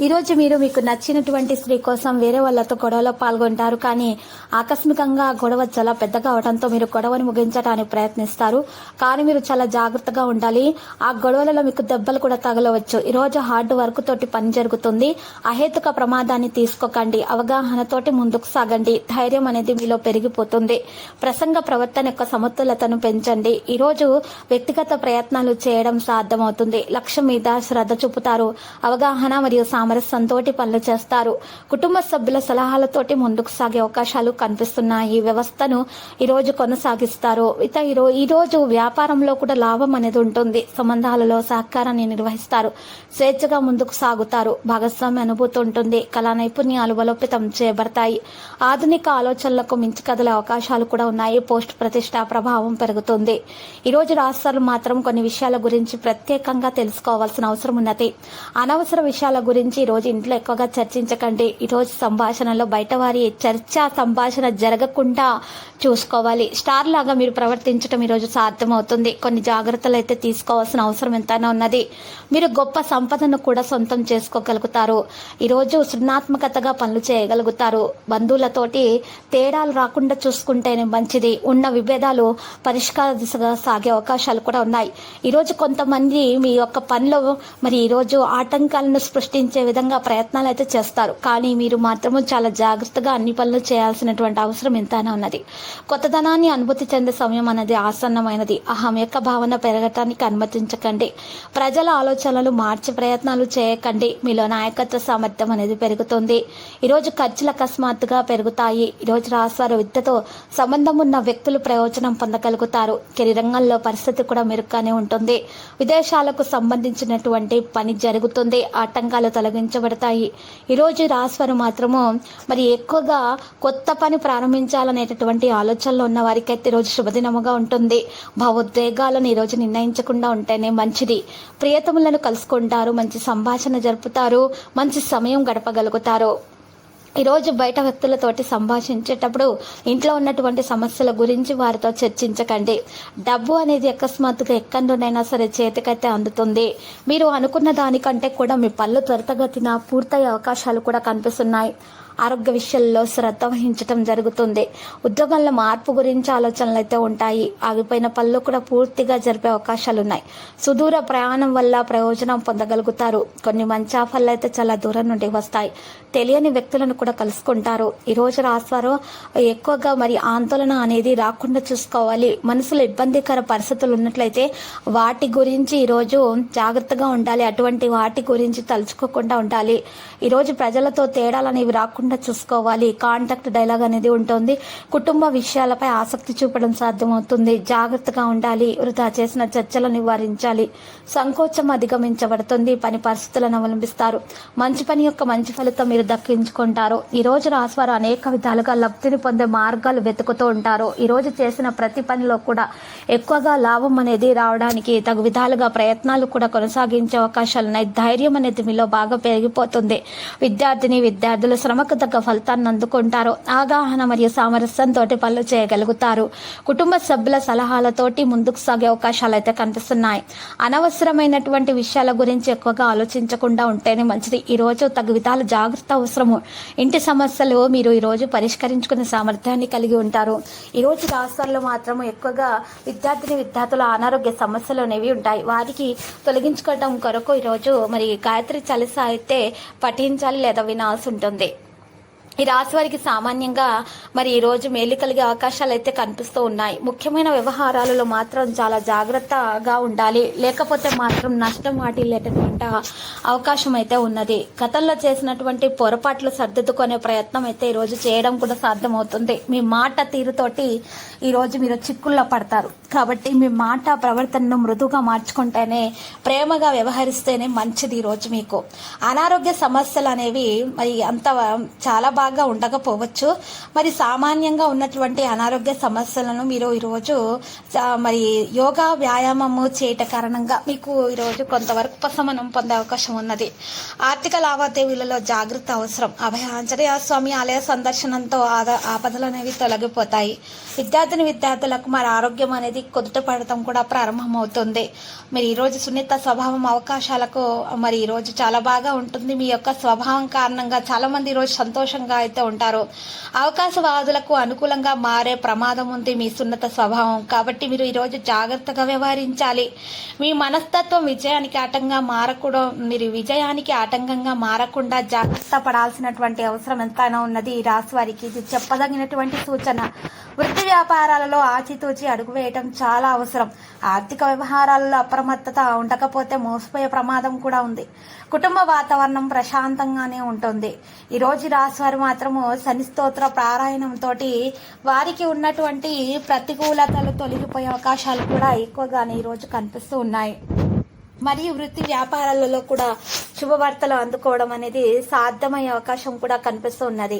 ఈరోజు మీరు మీకు నచ్చినటువంటి స్త్రీ కోసం వేరే వాళ్ళతో గొడవలో పాల్గొంటారు కానీ ఆకస్మికంగా గొడవ చాలా పెద్దగా అవడంతో మీరు గొడవను ముగించడానికి ప్రయత్నిస్తారు. కానీ మీరు చాలా జాగ్రత్తగా ఉండాలి. ఆ గొడవలలో మీకు దెబ్బలు కూడా తగలవచ్చు. ఈరోజు హార్డ్ వర్క్ తోటి పని జరుగుతుంది. అహేతుక ప్రమాదాన్ని తీసుకోకండి. అవగాహనతోటి ముందుకు సాగండి. ధైర్యం అనేది మీలో పెరిగిపోతుంది. ప్రసంగ ప్రవర్తన యొక్క సమతులతను పెంచండి. ఈరోజు వ్యక్తిగత ప్రయత్నాలు చేయడం సాధ్యమవుతుంది. లక్ష్యం మీద శ్రద్ధ చూపుతారు. అవగాహన మరియు సామరస్యంతోటి పనులు చేస్తారు. కుటుంబ సభ్యుల సలహాలతోటి ముందుకు సాగే అవకాశాలు కనిపిస్తున్నాయి. వ్యవస్థను ఈ రోజు కొనసాగిస్తారు. ఇత ఈరోజు ఈ రోజు వ్యాపారంలో కూడా లాభం అనేది ఉంటుంది. సంబంధాలలో సహకారాన్ని నిర్వహిస్తారు. స్వేచ్ఛగా ముందుకు సాగుతారు. భాగస్వామ్య అనుభూతి ఉంటుంది. కళా నైపుణ్యాలు బలోపేతం చేయబడతాయి. ఆధునిక ఆలోచనలకు మించి కదలే అవకాశాలు కూడా ఉన్నాయి. పోస్ట్ ప్రతిష్ట ప్రభావం పెరుగుతుంది. ఈ రోజు రాష్ట్రాలు మాత్రం కొన్ని విషయాల గురించి ప్రత్యేకంగా తెలుసుకోవాల్సిన అవసరం ఉన్నది. అనవసర విషయాల గురించి ఈ రోజు ఇంట్లో ఎక్కువగా చర్చించకండి. ఈ రోజు సంభాషణలో బయట వారి చర్చ సంభాషణ జరగకుండా చూసుకోవాలి. స్టార్ లాగా మీరు ప్రవర్తించడం ఈరోజు సాధ్యమవుతుంది. కొన్ని జాగ్రత్తలు అయితే తీసుకోవాల్సిన అవసరం ఎంతైనా ఉన్నది. మీరు గొప్ప సంపదను కూడా సొంతం చేసుకోగలుగుతారు. ఈరోజు సృజనాత్మకతగా పనులు చేయగలుగుతారు. బంధువులతోటి తేడాలు రాకుండా చూసుకుంటేనే మంచిది. ఉన్న విభేదాలు పరిష్కార దిశగా సాగే అవకాశాలు కూడా ఉన్నాయి. ఈరోజు కొంతమంది మీ యొక్క పనిలో మరి ఈరోజు ఆటంకాలను సృష్టించే విధంగా ప్రయత్నాలు అయితే చేస్తారు. కానీ మీరు మాత్రము చాలా జాగ్రత్తగా అన్ని పనులు చేయాల్సినటువంటి అవసరం ఎంతైనా ఉన్నది. కొత్తదనాన్ని అనుభూతి చెందే సమయం అనేది ఆసన్నమైనది. అహం యొక్క భావన పెరగటానికి అనుమతించకండి. ప్రజల ఆలోచనలు మార్చే ప్రయత్నాలు చేయకండి. మీలో నాయకత్వ సామర్థ్యం అనేది పెరుగుతుంది. ఈరోజు ఖర్చులు అకస్మాత్తుగా పెరుగుతాయి. ఈరోజు రాస్తారు విద్యతో సంబంధం ఉన్న వ్యక్తులు ప్రయోజనం పొందగలుగుతారు. కెరీర్ రంగంలో పరిస్థితి కూడా మెరుగ్గానే ఉంటుంది. విదేశాలకు సంబంధించినటువంటి పని జరుగుతుంది. ఆటంకాలు తొలగించబడతాయి. ఈరోజు రాశివారు మాత్రము మరి ఎక్కువగా కొత్త పని ప్రారంభించాలనేటటువంటి ఆలోచనలో ఉన్న వారికైతే ఈరోజు శుభదినముగా ఉంటుంది. భావోద్వేగాలను ఈరోజు నిర్ణయించకుండా ఉంటేనే మంచిది. ప్రియతములను కలుసుకుంటారు మంచి సంభాషణ జరుపుతారు మంచి సమయం గడపగలుగుతారు. ఈరోజు బయట వ్యక్తులతోటి సంభాషించేటప్పుడు ఇంట్లో ఉన్నటువంటి సమస్యల గురించి వారితో చర్చించకండి. డబ్బు అనేది అకస్మాత్తుగా ఎక్కడి సరే చేతికైతే అందుతుంది. మీరు అనుకున్న దానికంటే కూడా మీ పళ్ళు త్వరితగతిన పూర్తయ్యే అవకాశాలు కూడా కనిపిస్తున్నాయి. ఆరోగ్య విషయాల్లో శ్రద్ధ వహించడం జరుగుతుంది. ఉద్యోగంలో మార్పు గురించి ఆలోచనలు అయితే ఉంటాయి. ఆగిపోయిన పనులు కూడా పూర్తిగా జరిపే అవకాశాలు ఉన్నాయి సుదూర ప్రయాణం వల్ల ప్రయోజనం పొందగలుగుతారు. కొన్ని మంచి ఆఫర్లు అయితే చాలా దూరం నుండి వస్తాయి. తెలియని వ్యక్తులను కూడా కలుసుకుంటారు. ఈ రోజు ఎక్కువగా మరి ఆందోళన అనేది రాకుండా చూసుకోవాలి. మనసులో ఇబ్బందికర పరిస్థితులు ఉన్నట్లయితే వాటి గురించి ఈరోజు జాగ్రత్తగా ఉండాలి. అటువంటి వాటి గురించి తలుచుకోకుండా ఉండాలి. ఈరోజు ప్రజలతో తేడాలు అనేవి రాకుండా చూసుకోవాలి. కాంటాక్ట్ డైలాగ్ అనేది ఉంటుంది. కుటుంబ విషయాలపై ఆసక్తి చూపడం సాధ్యమవుతుంది. జాగ్రత్తగా ఉండాలి. వృధా చేసిన చర్చలు నివారించాలి. సంకోచం అధిగమించబడుతుంది. పని పరిస్థితులను అవలంబిస్తారు. మంచి పని యొక్క మంచి ఫలితం మీరు దక్కించుకుంటారు. ఈ రోజు రాశివారు అనేక విధాలుగా లబ్ధిని పొందే మార్గాలు వెతుకుతూ ఉంటారు. ఈ రోజు చేసిన ప్రతి పనిలో కూడా ఎక్కువగా లాభం అనేది రావడానికి తగు విధాలుగా ప్రయత్నాలు కూడా కొనసాగించే అవకాశాలు ఉన్నాయి ధైర్యం అనేది మీలో బాగా పెరిగిపోతుంది. విద్యార్థిని విద్యార్థులు శ్రమకు తగ్గ ఫలితాన్ని అందుకుంటారు. అవగాహన మరియు సామరస్యంతో పనులు చేయగలుగుతారు. కుటుంబ సభ్యుల సలహాలతోటి ముందుకు సాగే అవకాశాలు అయితే కనిపిస్తున్నాయి. అనవసరమైనటువంటి విషయాల గురించి ఎక్కువగా ఆలోచించకుండా ఉంటేనే మంచిది. ఈరోజు తగు విధాల జాగ్రత్త అవసరము. ఇంటి సమస్యలు మీరు ఈరోజు పరిష్కరించుకునే సామర్థ్యాన్ని కలిగి ఉంటారు. ఈరోజు రాష్ట్రాల్లో మాత్రం ఎక్కువగా విద్యార్థిని విద్యార్థుల అనారోగ్య సమస్యలు అనేవి ఉంటాయి. వారికి తొలగించుకోవడం కొరకు ఈరోజు మరి గాయత్రి చలిస అయితే పఠించాలి లేదా వినాల్సి ఉంటుంది. ఈ రాశి వారికి సామాన్యంగా మరి ఈ రోజు మేలు కలిగే అవకాశాలు అయితే కనిపిస్తూ ఉన్నాయి. ముఖ్యమైన వ్యవహారాలలో మాత్రం చాలా జాగ్రత్తగా ఉండాలి. లేకపోతే మాత్రం నష్టం వాటిల్లేటటువంటి అవకాశం అయితే ఉన్నది. గతంలో చేసినటువంటి పొరపాట్లు సర్దుకునే ప్రయత్నం అయితే ఈ రోజు చేయడం కూడా సాధ్యమవుతుంది. మీ మాట తీరుతోటి ఈ రోజు మీరు చిక్కుల్లో పడతారు. కాబట్టి మీ మాట ప్రవర్తనను మృదువుగా మార్చుకుంటేనే ప్రేమగా వ్యవహరిస్తేనే మంచిది ఈ రోజు మీకు. అనారోగ్య సమస్యలు అనేవి మరి అంత చాలా బాగా ఉండకపోవచ్చు. మరి సామాన్యంగా ఉన్నటువంటి అనారోగ్య సమస్యలను మీరు ఈరోజు మరి యోగా వ్యాయామము చేయట కారణంగా మీకు ఈరోజు కొంతవరకు ఉపశమనం పొందే అవకాశం ఉన్నది. ఆర్థిక లావాదేవీలలో జాగ్రత్త అవసరం. అభయ ఆంజనేయ స్వామి ఆలయ సందర్శనంతో ఆద- ఆపదలు అనేవి తొలగిపోతాయి. విద్యార్థిని విద్యార్థులకు మరి ఆరోగ్యం అనేది కుదుట పడటం కూడా ప్రారంభమవుతుంది. మరి ఈరోజు సున్నిత స్వభావం అవకాశాలకు మరి ఈరోజు చాలా బాగా ఉంటుంది. మీ యొక్క స్వభావం కారణంగా చాలా మంది ఈరోజు సంతోషంగా అయితే ఉంటారు. అవకాశవాదులకు అనుకూలంగా మారే ప్రమాదం ఉంది మీ సున్నత స్వభావం. కాబట్టి మీరు ఈరోజు జాగ్రత్తగా వ్యవహరించాలి. మీ మనస్తత్వం విజయానికి ఆటంగా మారకూడదు. మీరు విజయానికి ఆటంకంగా మారకుండా జాగ్రత్త పడాల్సినటువంటి అవసరం ఎంతైనా ఉన్నది ఈ రాశి వారికి. ఇది చెప్పదగినటువంటి సూచన. వృత్తి వ్యాపారాలలో ఆచితూచి అడుగు వేయటం చాలా అవసరం. ఆర్థిక వ్యవహారాలలో అప్రమత్తత ఉండకపోతే మోసపోయే ప్రమాదం కూడా ఉంది. కుటుంబ వాతావరణం ప్రశాంతంగానే ఉంటుంది. ఈ రోజు రాశి వారి మాత్రము శని స్తోత్ర వారికి ఉన్నటువంటి ప్రతికూలతలు తొలగిపోయే అవకాశాలు కూడా ఎక్కువగానే ఈ రోజు కనిపిస్తూ ఉన్నాయి. మరియు వృత్తి వ్యాపారాలలో కూడా శుభవార్తలు అందుకోవడం అనేది సాధ్యమయ్యే అవకాశం కూడా కనిపిస్తూ ఉన్నది.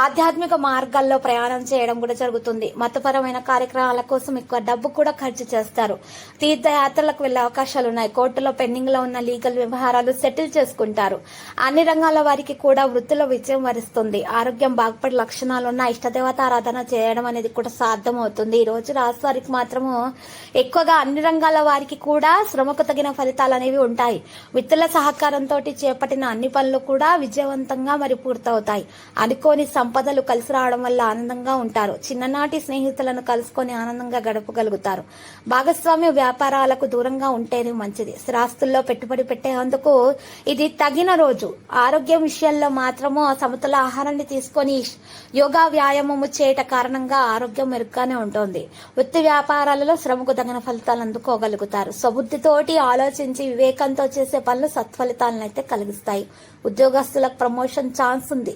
ఆధ్యాత్మిక మార్గాల్లో ప్రయాణం చేయడం కూడా జరుగుతుంది. మతపరమైన కార్యక్రమాల కోసం ఎక్కువ డబ్బు కూడా ఖర్చు చేస్తారు. తీర్థయాత్రలకు వెళ్ళే అవకాశాలు ఉన్నాయి. కోర్టులో పెండింగ్లో ఉన్న లీగల్ వ్యవహారాలు సెటిల్ చేసుకుంటారు. అన్ని రంగాల వారికి కూడా వృత్తిలో విజయం వరిస్తుంది. ఆరోగ్యం బాగుపడే లక్షణాలు ఉన్న ఇష్టదేవత ఆరాధన చేయడం అనేది కూడా సాధ్యమవుతుంది. ఈ రోజు రాశి వారికి మాత్రము ఎక్కువగా అన్ని రంగాల వారికి కూడా శ్రమకు తగిన ఫలితాలు అనేవి ఉంటాయి. మిత్రుల సహకారంతో చేపట్టిన అన్ని పనులు కూడా విజయవంతంగా మరి పూర్తవుతాయి. అనుకోని సంపదలు కలిసి రావడం వల్ల ఆనందంగా ఉంటారు. చిన్ననాటి స్నేహితులను కలుసుకొని ఆనందంగా గడపగలుగుతారు. భాగస్వామ్య వ్యాపారాలకు దూరంగా ఉంటేనే మంచిది. స్థిరాస్తుల్లో పెట్టుబడి పెట్టేందుకు ఇది తగిన రోజు. ఆరోగ్యం విషయంలో మాత్రము సమతుల ఆహారాన్ని తీసుకొని యోగా వ్యాయామము చేయట కారణంగా ఆరోగ్యం మెరుగ్గానే ఉంటుంది. వృత్తి వ్యాపారాలలో శ్రమకు తగిన ఫలితాలు అందుకోగలుగుతారు. స్వబుద్ధితోటి ఆలోచించి వివేకంతో చేసే పనులు సత్ఫలితాలను అయితే కలిగిస్తాయి. ఉద్యోగస్తులకు ప్రమోషన్ ఛాన్స్ ఉంది.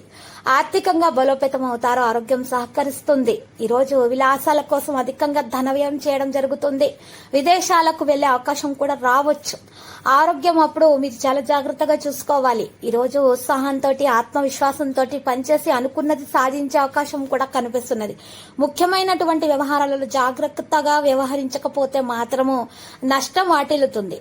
ఆర్థికంగా బలోపేతం అవుతారు ఆరోగ్యం సహకరిస్తుంది. ఈ రోజు విలాసాల కోసం అధికంగా ధన వ్యయం చేయడం జరుగుతుంది. విదేశాలకు వెళ్ళే అవకాశం కూడా రావచ్చు. ఆరోగ్యం అప్పుడు మీరు చాలా జాగ్రత్తగా చూసుకోవాలి. ఈ రోజు ఉత్సాహంతో ఆత్మవిశ్వాసంతో పనిచేసి అనుకున్నది సాధించే అవకాశం కూడా కనిపిస్తున్నది. ముఖ్యమైనటువంటి వ్యవహారాలలో జాగ్రత్తగా వ్యవహరించకపోతే మాత్రము నష్టం వాటిల్లుతుంది.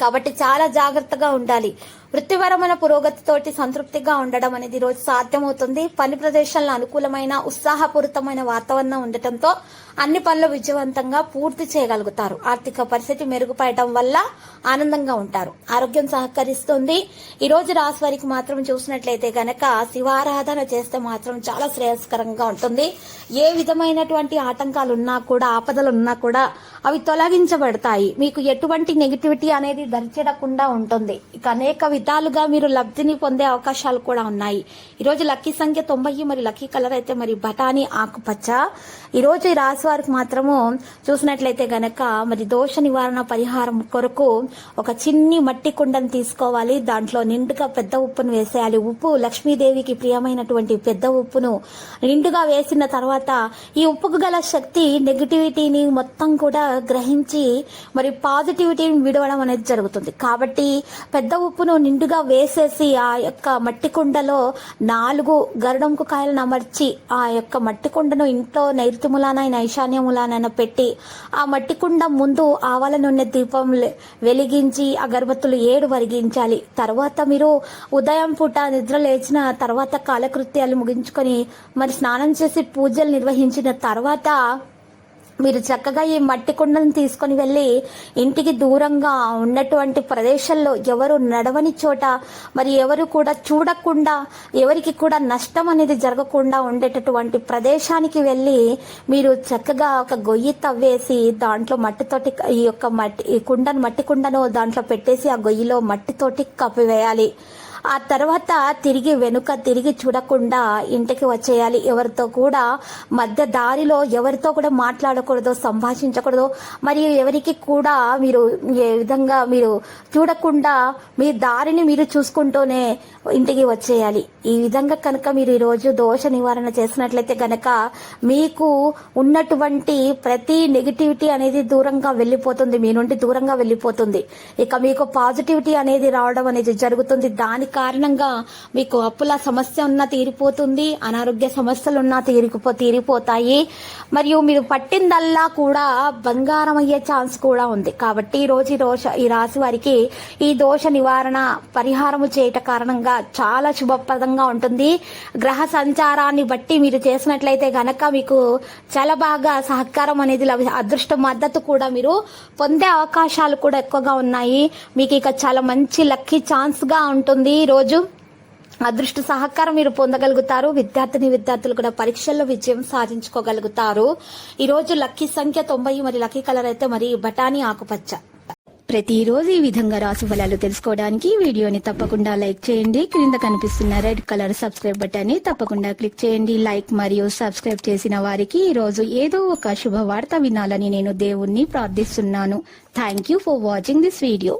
కాబట్టి చాలా జాగ్రత్తగా ఉండాలి. వృత్తిపరమైన పురోగతితోటి సంతృప్తిగా ఉండడం అనేది రోజు సాధ్యమవుతుంది. పని ప్రదేశాల్లో అనుకూలమైన ఉత్సాహపూరితమైన వాతావరణం ఉండటంతో అన్ని పనులు విజయవంతంగా పూర్తి చేయగలుగుతారు. ఆర్థిక పరిస్థితి మెరుగుపడటం వల్ల ఆనందంగా ఉంటారు. ఆరోగ్యం సహకరిస్తుంది. ఈ రోజు రాశి వారికి మాత్రం చూసినట్లయితే గనక శివారాధన చేస్తే మాత్రం చాలా శ్రేయస్కరంగా ఉంటుంది. ఏ విధమైనటువంటి ఆటంకాలు ఉన్నా కూడా ఆపదలు ఉన్నా కూడా అవి తొలగించబడతాయి. మీకు ఎటువంటి నెగిటివిటీ అనేది దరిచేయకుండా ఉంటుంది. ఇక అనేక విధాలుగా మీరు లబ్ధిని పొందే అవకాశాలు కూడా ఉన్నాయి. ఈ రోజు లక్కీ సంఖ్య తొంభై మరి లక్కీ కలర్ అయితే మరి బఠానీ ఆకుపచ్చ. ఈ రోజు ఈ రాశి వారికి మాత్రము చూసినట్లయితే గనక మరి దోష నివారణ పరిహారం కొరకు ఒక చిన్ని మట్టి కుండను తీసుకోవాలి. దాంట్లో నిండుగా పెద్ద ఉప్పును వేసేయాలి. ఉప్పు లక్ష్మీదేవికి ప్రియమైనటువంటి పెద్ద ఉప్పును నిండుగా వేసిన తర్వాత ఈ ఉప్పుకు గల శక్తి నెగిటివిటీని మొత్తం కూడా గ్రహించి మరి పాజిటివిటీని విడవడం అనేది జరుగుతుంది. కాబట్టి పెద్ద ఉప్పును నిండుగా వేసేసి ఆ యొక్క మట్టి కుండలో నాలుగు గరుడంకు కాయలను అమర్చి ఆ యొక్క మట్టి కుండను ఇంట్లో నైరుతిములానైనా ఈశాన్యములానైనా పెట్టి ఆ మట్టి కుండ ముందు ఆవాల నూనె దీపం వెలిగించి అగరబత్తులు ఏడు వరిగించాలి. తర్వాత మీరు ఉదయం పూట నిద్ర లేచిన తర్వాత కాలకృత్యాలు ముగించుకొని మరి స్నానం చేసి పూజలు నిర్వహించిన తర్వాత మీరు చక్కగా ఈ మట్టి కుండను తీసుకొని వెళ్ళి ఇంటికి దూరంగా ఉన్నటువంటి ప్రదేశంలో ఎవరు నడవని చోట మరి ఎవరు కూడా చూడకుండా ఎవరికి కూడా నష్టం అనేది జరగకుండా ఉండేటటువంటి ప్రదేశానికి వెళ్ళి మీరు చక్కగా ఒక గొయ్యి తవ్వేసి దాంట్లో మట్టితోటి ఈ యొక్క మట్టి ఈ కుండను మట్టి కుండను దాంట్లో పెట్టేసి ఆ గొయ్యిలో మట్టితోటి కప్పివేయాలి ఆ తర్వాత తిరిగి వెనుక తిరిగి చూడకుండా ఇంటికి వచ్చేయాలి. ఎవరితో కూడా మధ్య దారిలో ఎవరితో కూడా మాట్లాడకూడదు సంభాషించకూడదు. మరియు ఎవరికి కూడా మీరు ఏ విధంగా మీరు చూడకుండా మీ దారిని మీరు చూసుకుంటూనే ఇంటికి వచ్చేయాలి. ఈ విధంగా కనుక మీరు ఈరోజు దోష నివారణ చేసినట్లయితే గనక మీకు ఉన్నటువంటి ప్రతి నెగిటివిటీ అనేది దూరంగా వెళ్ళిపోతుంది. మీ నుండి దూరంగా వెళ్ళిపోతుంది. ఇక మీకు పాజిటివిటీ అనేది రావడం అనేది జరుగుతుంది. దానికి కారణంగా మీకు అప్పుల సమస్య ఉన్నా తీరిపోతుంది అనారోగ్య సమస్యలు ఉన్నా తీరిపో తీరిపోతాయి. మరియు మీరు పట్టిందల్లా కూడా బంగారం అయ్యే ఛాన్స్ కూడా ఉంది. కాబట్టి ఈ రోజు ఈ దోష ఈ రాశి వారికి ఈ దోష నివారణ పరిహారము చేయట కారణంగా చాలా శుభప్రదంగా ఉంటుంది. గ్రహ సంచారాన్ని బట్టి మీరు చేసినట్లయితే గనక మీకు చాలా బాగా సహకారం అనేది లభి అదృష్ట మద్దతు కూడా మీరు పొందే అవకాశాలు కూడా ఎక్కువగా ఉన్నాయి. మీకు ఇక చాలా మంచి లక్కీ ఛాన్స్గా ఉంటుంది. ఈరోజు అదృష్ట సహకారం మీరు పొందగలుగుతారు. విద్యార్థిని విద్యార్థులు కూడా పరీక్షల్లో విజయం సాధించుకోగలుగుతారు. ఈ రోజు లక్కీ సంఖ్య తొంభై మరి లక్కీ కలర్ అయితే మరి బఠానీ ఆకుపచ్చ. ప్రతిరోజు ఈ విధంగా రాశి ఫలాలు తెలుసుకోవడానికి వీడియోని తప్పకుండా లైక్ చేయండి. క్రింద కనిపిస్తున్న రెడ్ కలర్ సబ్స్క్రైబ్ బటన్ని తప్పకుండా క్లిక్ చేయండి. లైక్ మరియు సబ్స్క్రైబ్ చేసిన వారికి ఈ రోజు ఏదో ఒక శుభవార్త వినాలని నేను దేవుణ్ణి ప్రార్థిస్తున్నాను. Thank you for watching this video